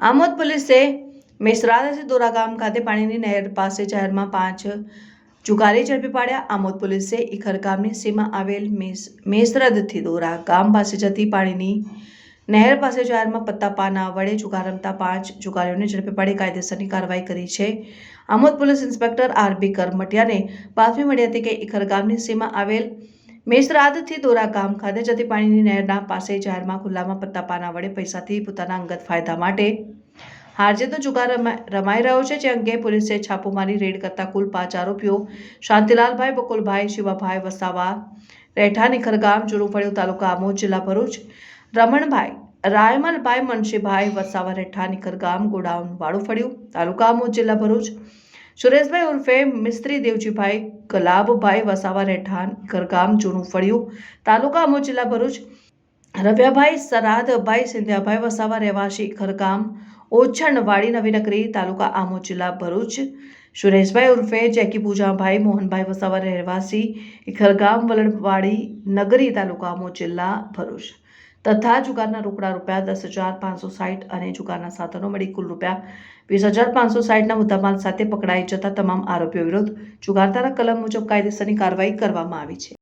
આમોદ પોલીસે મેસરાદાથી દોરા ગામ ખાતે પાણીની નહેર પાસે જાહેરમાં પાંચ જુગારી ઝડપી પાડ્યા. આમોદ પોલીસે ઇખર ગામની સીમા આવેલ મેસ, મેસરદથી દોરા ગામ પાસે જતી પાણીની નહેર પાસે જાહેરમાં પત્તા પાના વડે જુગાર રમતા પાંચ જુગારીઓને ઝડપી પાડી કાયદેસરની કાર્યવાહી કરી છે. Amod police inspector R B કરમટિયાને બાતમી મળી હતી કે ઇખર ગામની સીમા આવેલ મેષરાદથી દોરા ગામ ખાતે જતી પાણીની નહેરના પાસે જાહેરમાં ખુલ્લામાં પત્તા પાના વડે પૈસાથી પોતાના અંગત ફાયદા માટે હારજીતનો રમા- રમાઈ રહ્યો છે, જે અંગે પોલીસે છાપો મારી રેડ કરતા કુલ પાંચ આરોપીઓ શાંતિલાલભાઈ, બકુલભાઈ, શિવાભાઈ વસાવા રહેઠા નિખર ગામ જુરુફળિયું તાલુકા આમોદ, જિલ્લા ભરૂચ, રમણભાઈ, રાયમલભાઈ, મનશીભાઈ વસાવા રેઠા નિખર ગામ ગોડાઉન વાળું ફળ્યું તાલુકા આમોદ, જિલ્લા ભરૂચ સુરેશભાઈ ઉર્ફે મિસ્ત્રી દેવજીભાઈ કલાબભાઈ વસાવા રહેઠાણ ઘરગામ જૂનું ફળિયું તાલુકા અમો જિલ્લા ભરૂચ. રવ્યાભાઈ સરાદભાઈ સિંધિયાભાઈ વસાવા રહેવાસી ઘરગામ ઓછણવાડી નવીનગરી તાલુકા આમો જિલ્લા ભરૂચ. સુરેશભાઈ ઉર્ફે જેકી પૂજાભાઈ મોહનભાઈ વસાવા રહેવાસી ઘરગામ વલણવાડી નગરી તાલુકા આમો જિલ્લા ભરૂચ. તથા જુગારના રોકડા રૂપિયા દસ હજાર પાંચસો સાઠ અને જુગારના સાધનો મળી કુલ રૂપિયા વીસ હજાર પાંચસો સાઠના મુદ્દામાલ સાથે પકડાઈ જતા તમામ આરોપીઓ વિરુદ્ધ જુગારધારા કલમ મુજબ કાયદેસરની કાર્યવાહી કરવામાં આવી છે.